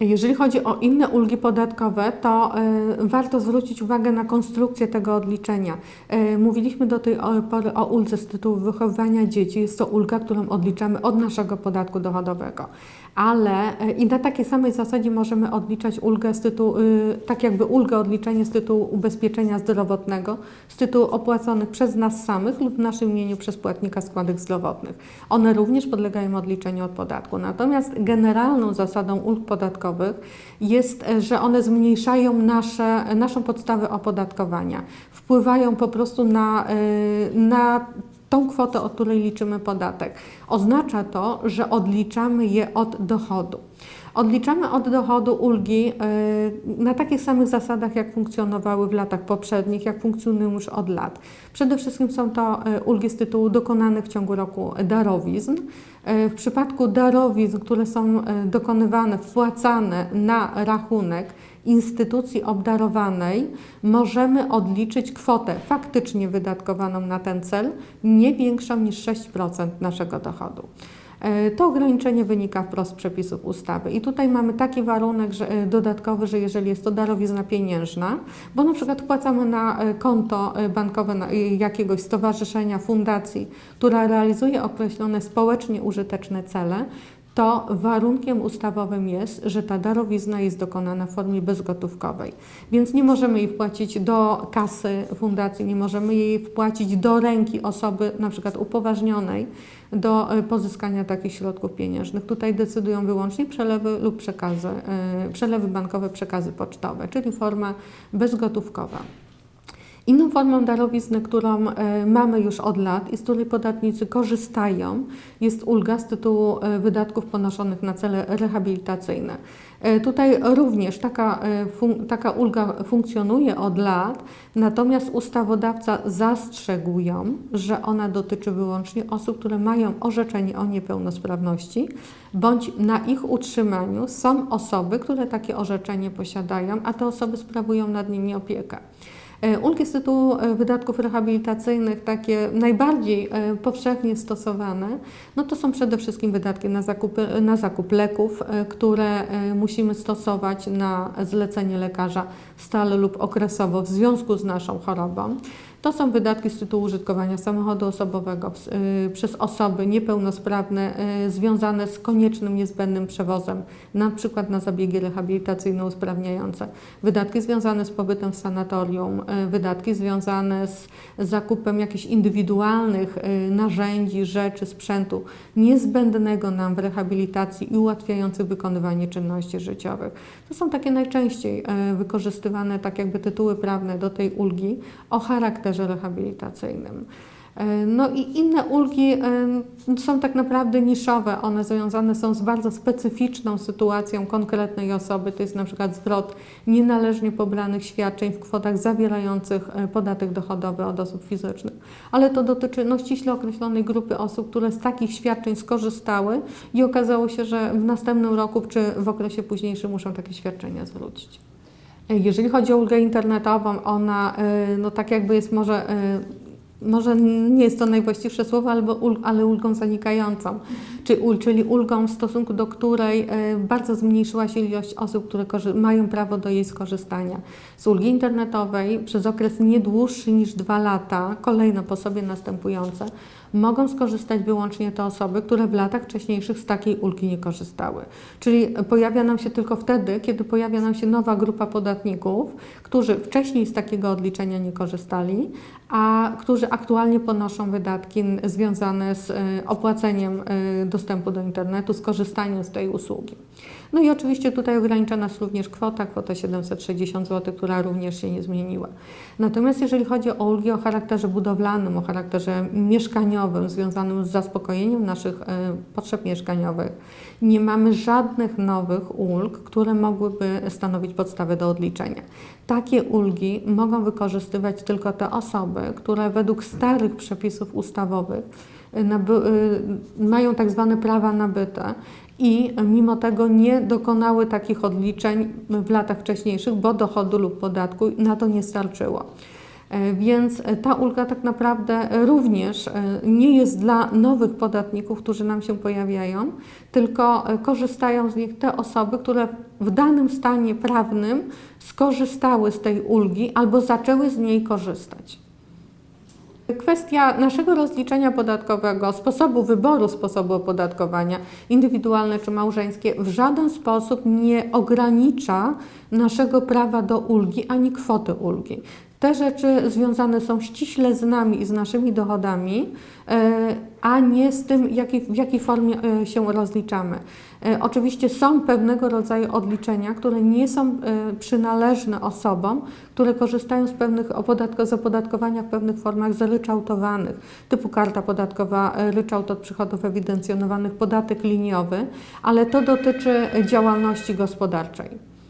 Jeżeli chodzi o inne ulgi podatkowe, to y, warto zwrócić uwagę na konstrukcję tego odliczenia. Y, mówiliśmy do tej pory o uldze z tytułu wychowywania dzieci. Jest to ulga, którą odliczamy od naszego podatku dochodowego. Ale y, i na takiej samej zasadzie możemy odliczać ulgę z tytułu, tak jakby ulgę odliczenie z tytułu ubezpieczenia zdrowotnego, z tytułu opłaconych przez nas samych lub w naszym imieniu przez płatnika składek zdrowotnych. One również podlegają odliczeniu od podatku. Natomiast generalną zasadą ulg podatkowych jest, e, że one zmniejszają nasze, naszą podstawę opodatkowania. Wpływają po prostu na, y, na tą kwotę, od której liczymy podatek. Oznacza to, że odliczamy je od dochodu. Odliczamy od dochodu ulgi y, na takich samych zasadach, jak funkcjonowały w latach poprzednich, jak funkcjonują już od lat. Przede wszystkim są to y, ulgi z tytułu dokonanych w ciągu roku darowizn. Y, W przypadku darowizn, które są dokonywane, wpłacane na rachunek instytucji obdarowanej, możemy odliczyć kwotę faktycznie wydatkowaną na ten cel nie większą niż 6% naszego dochodu. E, To ograniczenie wynika wprost z przepisów ustawy. I tutaj mamy taki warunek że, e, dodatkowy, że jeżeli jest to darowizna pieniężna, bo na przykład wpłacamy na e, konto bankowe jakiegoś stowarzyszenia, fundacji, która realizuje określone społecznie użyteczne cele, to warunkiem ustawowym jest, że ta darowizna jest dokonana w formie bezgotówkowej. Więc nie możemy jej wpłacić do kasy fundacji, nie możemy jej wpłacić do ręki osoby na przykład upoważnionej do e, pozyskania takich środków pieniężnych. Tutaj decydują wyłącznie przelewy lub przekazy, e, przelewy bankowe, przekazy pocztowe, czyli forma bezgotówkowa. Inną formą darowizny, którą e, mamy już od lat i z której podatnicy korzystają, jest ulga z tytułu e, wydatków ponoszonych na cele rehabilitacyjne. E, Tutaj również taka, taka ulga funkcjonuje od lat, natomiast ustawodawca zastrzegł ją, że ona dotyczy wyłącznie osób, które mają orzeczenie o niepełnosprawności, bądź na ich utrzymaniu są osoby, które takie orzeczenie posiadają, a te osoby sprawują nad nimi opiekę. E, Ulgi z tytułu e, wydatków rehabilitacyjnych, takie najbardziej e, powszechnie stosowane, no to są przede wszystkim wydatki na zakup, na zakup leków, które musimy stosować na zlecenie lekarza stale lub okresowo w związku z naszą chorobą. To są wydatki z tytułu użytkowania samochodu osobowego y, przez osoby niepełnosprawne y, związane z koniecznym, niezbędnym przewozem, na przykład na zabiegi rehabilitacyjne usprawniające. Wydatki związane z pobytem w sanatorium, y, wydatki związane z zakupem jakichś indywidualnych narzędzi, rzeczy, sprzętu niezbędnego nam w rehabilitacji i ułatwiających wykonywanie czynności życiowych. To są takie najczęściej wykorzystywane tak jakby tytuły prawne do tej ulgi o charakterze rehabilitacyjnym. E, No i inne ulgi e, są tak naprawdę niszowe. One związane są z bardzo specyficzną sytuacją konkretnej osoby. To jest na przykład zwrot nienależnie pobranych świadczeń w kwotach zawierających e, podatek dochodowy od osób fizycznych. Ale to dotyczy no, ściśle określonej grupy osób, które z takich świadczeń skorzystały i okazało się, że w następnym roku czy w okresie późniejszym muszą takie świadczenia zwrócić. Jeżeli chodzi o ulgę internetową, ona e, no tak jakby jest może, e, może nie jest to najwłaściwsze słowo, albo ale ulgą zanikającą, czyli ulgą w stosunku do której e, bardzo zmniejszyła się ilość osób, które mają prawo do jej skorzystania. Z ulgi internetowej przez okres nie dłuższy niż dwa lata, kolejno po sobie następujące, mogą skorzystać wyłącznie te osoby, które w latach wcześniejszych z takiej ulgi nie korzystały. Czyli pojawia nam się tylko wtedy, kiedy pojawia nam się nowa grupa podatników, którzy wcześniej z takiego odliczenia nie korzystali, a którzy aktualnie ponoszą wydatki związane z e, opłaceniem e, dostępu do internetu, z korzystaniem z tej usługi. No i oczywiście tutaj ogranicza nas również kwota, kwota 760 zł, która również się nie zmieniła. Natomiast jeżeli chodzi o ulgi o charakterze budowlanym, o charakterze mieszkaniowym, związanym z zaspokojeniem naszych e, potrzeb mieszkaniowych, nie mamy żadnych nowych ulg, które mogłyby stanowić podstawę do odliczenia. Takie ulgi mogą wykorzystywać tylko te osoby, które według starych przepisów ustawowych mają tak zwane prawa nabyte i mimo tego nie dokonały takich odliczeń w latach wcześniejszych, bo dochodu lub podatku na to nie starczyło. E, Więc ta ulga tak naprawdę również e, nie jest dla nowych podatników, którzy nam się pojawiają, tylko e, korzystają z nich te osoby, które w danym stanie prawnym skorzystały z tej ulgi albo zaczęły z niej korzystać. Kwestia naszego rozliczenia podatkowego, sposobu wyboru sposobu opodatkowania, indywidualne czy małżeńskie, w żaden sposób nie ogranicza naszego prawa do ulgi ani kwoty ulgi. Te rzeczy związane są ściśle z nami i z naszymi dochodami, e, a nie z tym, jaki, w jakiej formie e, się rozliczamy. E, Oczywiście są pewnego rodzaju odliczenia, które nie są przynależne osobom, które korzystają z pewnych opodatko- z opodatkowania w pewnych formach zryczałtowanych, typu karta podatkowa, ryczałt od przychodów ewidencjonowanych, podatek liniowy, ale to dotyczy działalności gospodarczej.